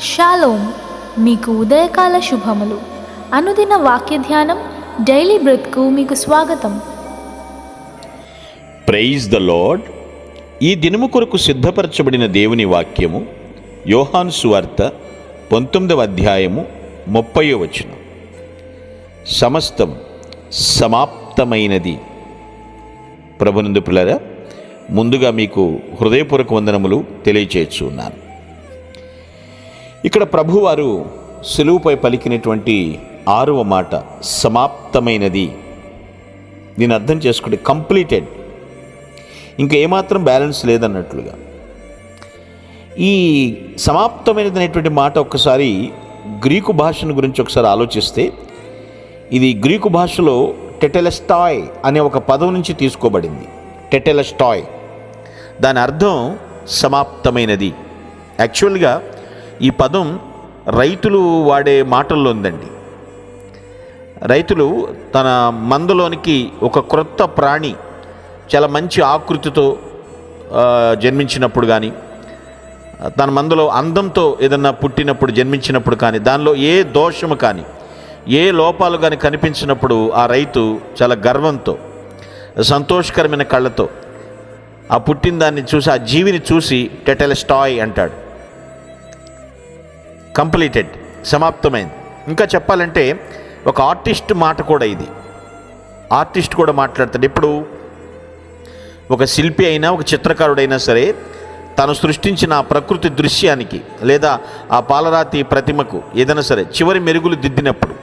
Shalom మీకు ఉదయకాల శుభములు. అనుదిన వాక్య ధ్యానం డైలీ బ్రెత్కు మీకు స్వాగతం. Praise the lord. ఈ దినము కొరకు సిద్ధపరచబడిన దేవుని వాక్యము యోహాను సువార్త పంతొమ్మిదవ అధ్యాయము ముప్పయో వచనం. సమస్తం సమాప్తమైనది. ప్రభునందు పిల్లరా ముందుగా మీకు హృదయపూర్వక వందనములు తెలియచేస్తున్నాను. ఇక్కడ ప్రభువారు సులువుపై పలికినటువంటి ఆరవ మాట సమాప్తమైనది. దీని అర్థం చేసుకుంటే కంప్లీటెడ్. ఇంకా ఏమాత్రం బ్యాలెన్స్ లేదన్నట్లుగా. ఈ సమాప్తమైనది అనేటువంటి మాట ఒక్కసారి గ్రీకు భాషను గురించి ఒకసారి ఆలోచిస్తే ఇది గ్రీకు భాషలో టెటెలస్టాయ్ అనే ఒక పదం నుంచి తీసుకోబడింది. టెటెలెస్టాయ్. దాని అర్థం సమాప్తమైనది. యాక్చువల్గా ఈ పదం రైతులు వాడే మాటల్లో ఉందండి. రైతులు తన మందలోనికి ఒక క్రొత్త ప్రాణి చాలా మంచి ఆకృతితో జన్మించినప్పుడు కానీ తన మందులో అందంతో ఏదన్నా పుట్టినప్పుడు జన్మించినప్పుడు కానీ దానిలో ఏ దోషము కానీ ఏ లోపాలు కానీ కనిపించినప్పుడు ఆ రైతు చాలా గర్వంతో సంతోషకరమైన కళ్ళతో ఆ పుట్టిన దాన్ని చూసి ఆ జీవిని చూసి టెటెలస్టాయ్ అంటాడు. కంప్లీటెడ్ సమాప్తమైంది. ఇంకా చెప్పాలంటే ఒక ఆర్టిస్ట్ మాట కూడా ఇది. ఆర్టిస్ట్ కూడా మాట్లాడతాడు. ఇప్పుడు ఒక శిల్పి అయినా ఒక చిత్రకారుడైనా సరే తను సృష్టించిన ఆ ప్రకృతి దృశ్యానికి లేదా ఆ పాలరాతి ప్రతిమకు ఏదైనా సరే చివరి మెరుగులు దిద్దినప్పుడు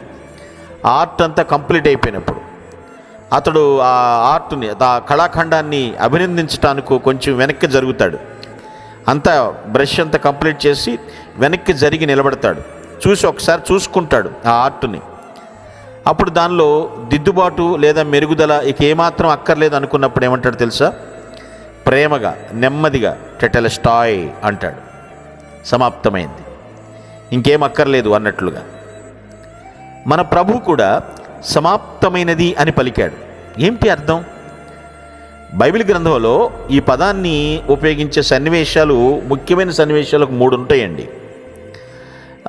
ఆ ఆర్ట్ అంతా కంప్లీట్ అయిపోయినప్పుడు అతడు ఆ ఆర్ట్ని ఆ కళాఖండాన్ని అభినందించడానికి కొంచెం వెనక్కి జరుగుతాడు. అంతా బ్రష్ అంతా కంప్లీట్ చేసి వెనక్కి జరిగి నిలబడతాడు. చూసి ఒకసారి చూసుకుంటాడు ఆ ఆర్ట్ని. అప్పుడు దానిలో దిద్దుబాటు లేదా మెరుగుదల ఇక ఏమాత్రం అక్కర్లేదు అనుకున్నప్పుడు ఏమంటాడు తెలుసా? ప్రేమగా నెమ్మదిగా టెటెలస్టాయ్ అంటాడు. సమాప్తమైంది. ఇంకేం అక్కర్లేదు అన్నట్లుగా. మన ప్రభు కూడా సమాప్తమైనది అని పలికాడు. ఏమిటి అర్థం? బైబిల్ గ్రంథంలో ఈ పదాన్ని ఉపయోగించే సన్నివేశాలు ముఖ్యమైన సన్నివేశాలకు మూడు ఉంటాయండి.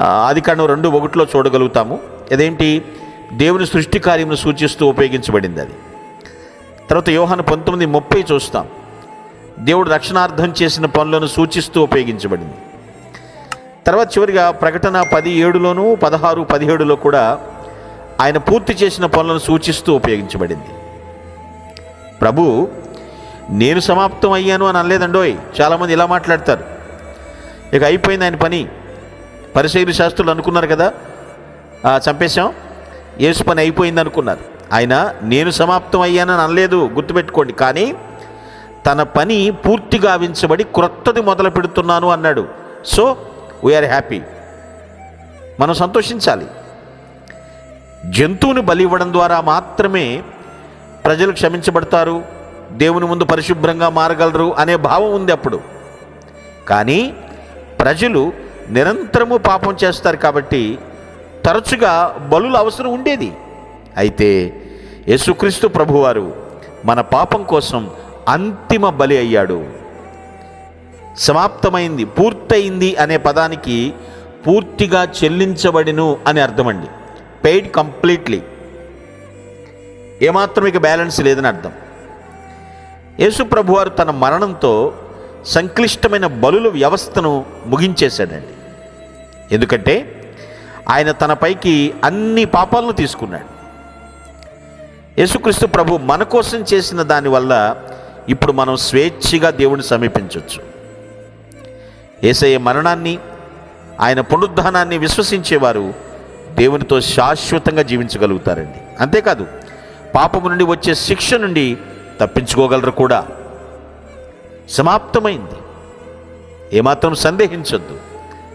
ఆదికాండం రెండు ఒకటిలో చూడగలుగుతాము. అదేంటి దేవుని సృష్టి కార్యమును సూచిస్తూ ఉపయోగించబడింది అది. తర్వాత యోహాను పంతొమ్మిది ముప్పై చూస్తాం. దేవుడు రక్షణార్థం చేసిన పనులను సూచిస్తూ ఉపయోగించబడింది. తర్వాత చివరిగా ప్రకటన పది ఏడులోనూ పదహారు పదిహేడులో కూడా ఆయన పూర్తి చేసిన పనులను సూచిస్తూ ఉపయోగించబడింది. ప్రభు నేను సమాప్తం అయ్యాను అని అనలేదండోయ్. చాలామంది ఇలా మాట్లాడతారు. ఇక అయిపోయింది ఆయన పని. పరిశైలు శాస్త్రులు అనుకున్నారు కదా? చంపేశాం. యేసు పని అయిపోయింది అనుకున్నారు. ఆయన నేను సమాప్తం అయ్యానని అనలేదు గుర్తుపెట్టుకోండి. కానీ తన పని పూర్తిగా గావించబడి క్రొత్తది మొదలు పెడుతున్నాను అన్నాడు. సో వీఆర్ హ్యాపీ మనం సంతోషించాలి. జంతువుని బలి ఇవ్వడం ద్వారా మాత్రమే ప్రజలు క్షమించబడతారు దేవుని ముందు పరిశుభ్రంగా మారగలరు అనే భావం ఉంది అప్పుడు. కానీ ప్రజలు నిరంతరము పాపం చేస్తారు కాబట్టి తరచుగా బలుల అవసరం ఉండేది. అయితే యేసుక్రీస్తు ప్రభువారు మన పాపం కోసం అంతిమ బలి అయ్యాడు. సమాప్తమైంది పూర్తయింది అనే పదానికి పూర్తిగా చెల్లించబడిను అని అర్థమండి. పెయిడ్ కంప్లీట్లీ ఏమాత్రం ఇక బ్యాలెన్స్ లేదని అర్థం. యేసు ప్రభువారు తన మరణంతో సంక్లిష్టమైన బలుల వ్యవస్థను ముగించేశాడండి. ఎందుకంటే ఆయన తనపైకి అన్ని పాపాలను తీసుకున్నాడు. యేసుక్రీస్తు ప్రభు మన కోసం చేసిన దానివల్ల ఇప్పుడు మనం స్వేచ్ఛగా దేవుని సమీపించవచ్చు ఏసయ్య మరణాన్ని ఆయన పునరుద్ధానాన్ని విశ్వసించేవారు దేవునితో శాశ్వతంగా జీవించగలుగుతారండి. అంతేకాదు పాపము నుండి వచ్చే శిక్ష నుండి తప్పించుకోగలరు కూడా. సమాప్తమైంది. ఏమాత్రం సందేహించొద్దు.